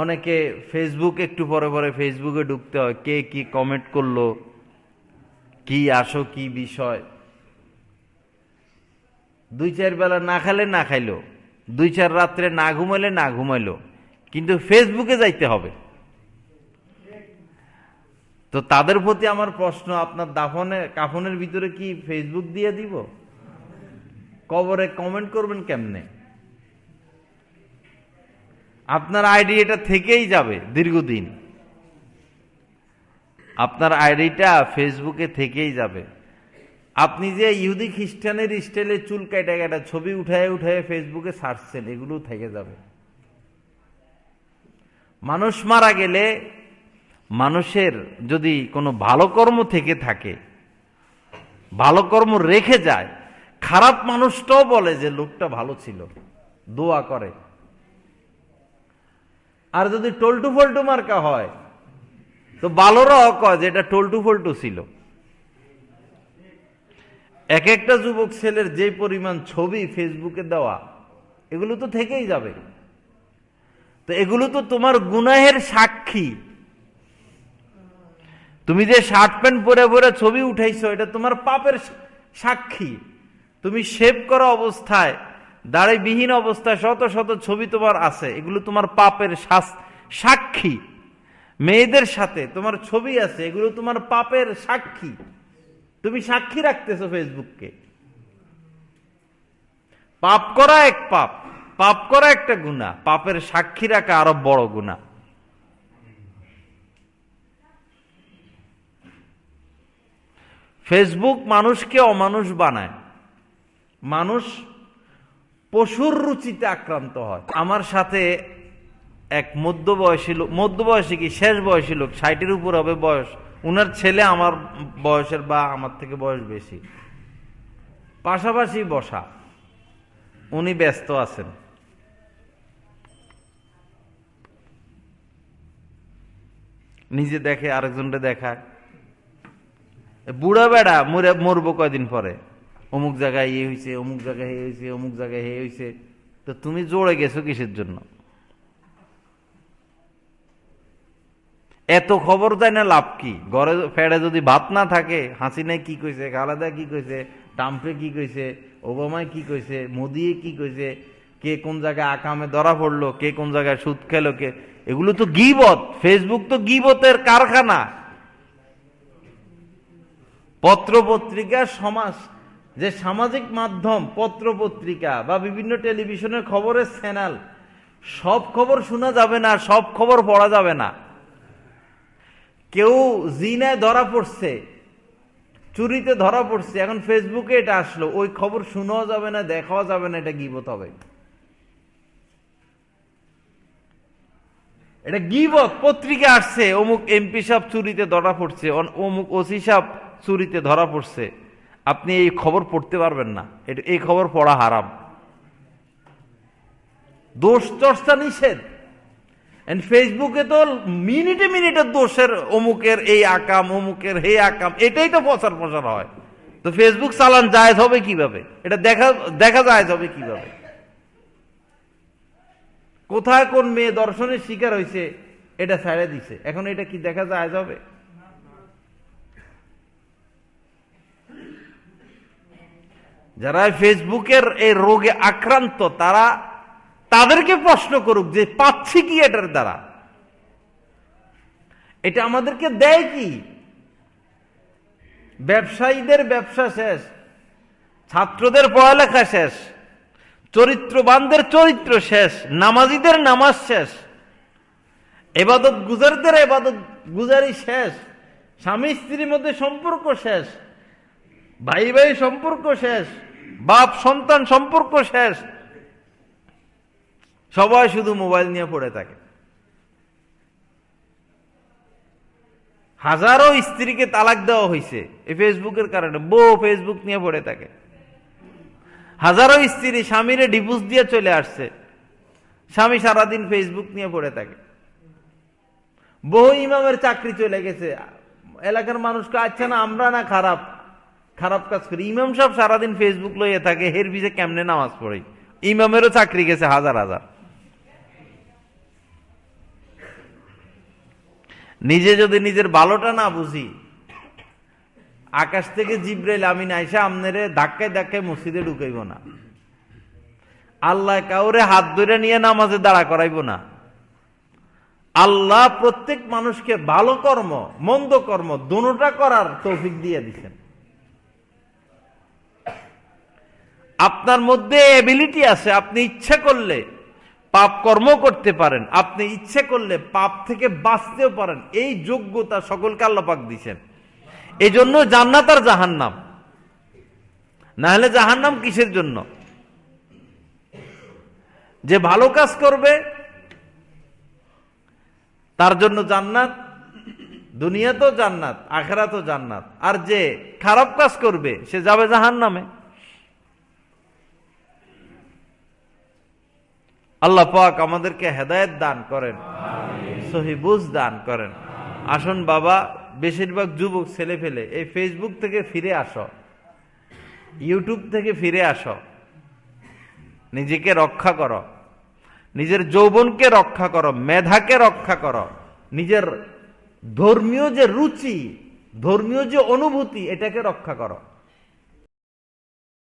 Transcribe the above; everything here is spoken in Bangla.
অনেকে ফেসবুক একটু পরে পরে ফেসবুকে ঢুকতে হয়, কে কি কমেন্ট করল, কি আসো, কি বিষয়। দুই চার বেলা না খালে না খাইলো, দুই চার রাত্রে না ঘুমাইলে না ঘুমাইলো, কিন্তু ফেসবুকে যাইতে হবে। তো তাদের প্রতি আমার প্রশ্ন, আপনার দাফনে, কাফনের ভিতরে কি ফেসবুক দিয়ে দিব? কবরে কমেন্ট করবেন কেমনে? আপনার আইডি এটা থেকেই যাবে দীর্ঘদিন। আপনার আইডিটা ফেসবুকে থেকেই যাবে। আপনি যে ইহুদি খ্রিস্টানের স্টাইলে চুল কাটা কাটা ছবি উঠায় উঠায় ফেসবুকে ছাড়ছেন এগুলো থেকে যাবে। মানুষ মারা গেলে মানুষের যদি কোনো ভালো কর্ম থেকে থাকে, ভালো কর্ম রেখে যায়, খারাপ মানুষটাও বলে যে লোকটা ভালো ছিল, দোয়া করে। আর যদি টল্টু ফল্টু মার্কা হয়, তো ভালোরাও কয় যে এটা টল্টু ফল্টু ছিল। এক একটা যুবক ছেলের যে পরিমাণ ছবি ফেসবুকে দেওয়া, এগুলো তো থেকেই যাবে। তো এগুলো তো তোমার গুনাহের সাক্ষী। তুমি যে শার্ট প্যান্ট পরে পরে ছবি উঠাইছো, এটা তোমার পাপের সাক্ষী। তুমি শেভ করা অবস্থায় দাড়িবিহীন অবস্থায় শত শত ছবি তোমার আছে। এগুলো তোমার পাপের সাক্ষী। মেয়েদের সাথে তোমার ছবি আছে, এগুলো তোমার পাপের সাক্ষী। তুমি সাক্ষী রাখতেছো ফেসবুককে। পাপ করা এক পাপ পাপ করা একটা গুণা। পাপের সাক্ষী রাখা আরও বড় গুণা। ফেসবুক মানুষকে অমানুষ বানায়। মানুষ পশুর রুচিতে আক্রান্ত হয়। আমার সাথে এক মধ্যবয়সী লোক মধ্যবয়সী কি শেষ বয়সী লোক, ষাটের উপর হবে বয়স, উনার ছেলে আমার বয়সের বা আমার থেকে বয়স বেশি। পাশাপাশি বসা, উনি ব্যস্ত আছেন। নিজে দেখে আরেকজনকে দেখায়। বুড়া বেড়া মরে মরবো কয়দিন পরে? অমুক জায়গায় ইয়ে হয়েছে অমুক জায়গায় হে হয়েছে অমুক জায়গায় হে হয়েছে তো তুমি জোরে গেছো কিসের জন্য? এত খবর দেয় না লাভ কি? ঘরে ফেড়ে যদি ভাত না থাকে হাসিনায় কি কইছে, খালেদা কি কইছে টাম্পে কি কইছে ওবামায় কি কইছে মোদি কি কইছে, কে কোন জায়গায় আকামে ধরা পড়ল, কে কোন জায়গায় সুদ খেলো, কে এগুলো তো গিবত ফেসবুক তো গিবতের কারখানা। পত্র পত্রিকা সমাজ যে সামাজিক মাধ্যম পত্র পত্রিকা বা বিভিন্ন টেলিভিশনের খবরের চ্যানেল, সব খবর শোনা যাবে না, সব খবর পড়া যাবে না। কেউ জিনায় ধরা পড়ছে, চুরিতে ধরা পড়ছে, এখন ফেসবুকে এটা আসলো, ওই খবর শোনাও যাবে না, দেখাও যাবে না, এটা গিবত হবে। এটা গিবত, পত্রিকা আসছে, অমুক এমপি সাহেব চুরিতে ধরা পড়ছে অমুক ওসি সাহেব চুরিতে ধরা পড়ছে। আপনি এই খবর পড়তে পারবেন না। এটা, এই খবর পড়া হারাম। দোষ চর্চা নিষেধ। ফেসবুকে তো মিনিটে মিনিটে দোষের অমুকের এই আকাম, অমুকের হে আকাম, এটাই তো প্রচার প্রচার হয়। তো ফেসবুক চালান জায়জ হবে কীভাবে? এটা দেখা দেখা জায়জ হবে কীভাবে? কোথায় কোন মেয়ে দর্শনের শিকার হয়েছে, এটা ছেড়ে দিছে। এখন এটা কি দেখা যায় যাবে যারা ফেসবুকের এই রোগে আক্রান্ত, তারা তাদেরকে প্রশ্ন করুক যে পাচ্ছি কি এটার দ্বারা? এটা আমাদেরকে দেয় কি? ব্যবসায়ীদের ব্যবসা শেষ, ছাত্রদের পড়ালেখা শেষ, চরিত্রবানদের চরিত্র শেষ, নামাজিদের নামাজ শেষ, এবাদত গুজারদের এবাদত গুজারি শেষ স্বামী স্ত্রীর মধ্যে সম্পর্ক শেষ। ভাই ভাই সম্পর্ক শেষ, বাপ সন্তান সম্পর্ক শেষ। সবাই শুধু মোবাইল নিয়ে পড়ে থাকে। হাজারো স্ত্রীকে তালাক দেওয়া হয়েছে এই ফেসবুকের কারণে, বউ ফেসবুক নিয়ে পড়ে থাকে। হাজারো স্ত্রী স্বামীরে ডিভোর্স দিয়ে চলে আসছে, স্বামী সারাদিন ফেসবুক নিয়ে পড়ে থাকে। বহু ইমামের চাকরি চলে গেছে, এলাকার মানুষকে আচ্ছা না, আমরা না খারাপ। খারাপ কাজ করি। ইমাম সব সারাদিন ফেসবুক লইয়ে থাকে হের বিজে কেমনে নামাজ পড়ে? ইমামেরও চাকরি গেছে হাজার হাজার। নিজে যদি নিজের ভালোটা না বুঝি, আকাশ থেকে জিব্রাইল আমিন আইসা আমনেরে ধাক্কায় ধাক্কায় মসজিদে ঢুকাইব না। আল্লাহ কাউরে হাত ধরে নিয়ে নামাজে দাঁড়া করাইব না। আল্লাহ প্রত্যেক মানুষকে ভালো কর্ম, মন্দ কর্ম, দুটা করার তৌফিক দিয়ে দিচ্ছেন আপনার মধ্যে এবিলিটি আছে, আপনি ইচ্ছা করলে পাপ কর্ম করতে পারেন, আপনি ইচ্ছে করলে পাপ থেকে বাঁচতেও পারেন, এই যোগ্যতা সকলকে আল্লাপাক দিচ্ছেন এই জন্য জান্নাত আর জাহান্নাম। না হলে জাহান্নাম কিসের জন্য? যে ভালো কাজ করবে, তার জন্য জান্নাত, দুনিয়াতেও জান্নাত, আখেরাতেও জান্নাত। আর যে খারাপ কাজ করবে, সে যাবে জাহান নামে আল্লাহ পাক আমাদেরকে হেদায়েত দান করেন। সহিবুজ দান করেন। আসুন বাবা, বেশিরভাগ যুবক ছেলে ফেলে এই ফেসবুক থেকে ফিরে আসো। ইউটিউব থেকে ফিরে আসো। নিজেকে রক্ষা করো। নিজের যৌবনকে রক্ষা করো। মেধাকে রক্ষা করো। নিজের ধর্মীয় যে রুচি, ধর্মীয় যে অনুভূতি, এটাকে রক্ষা করো।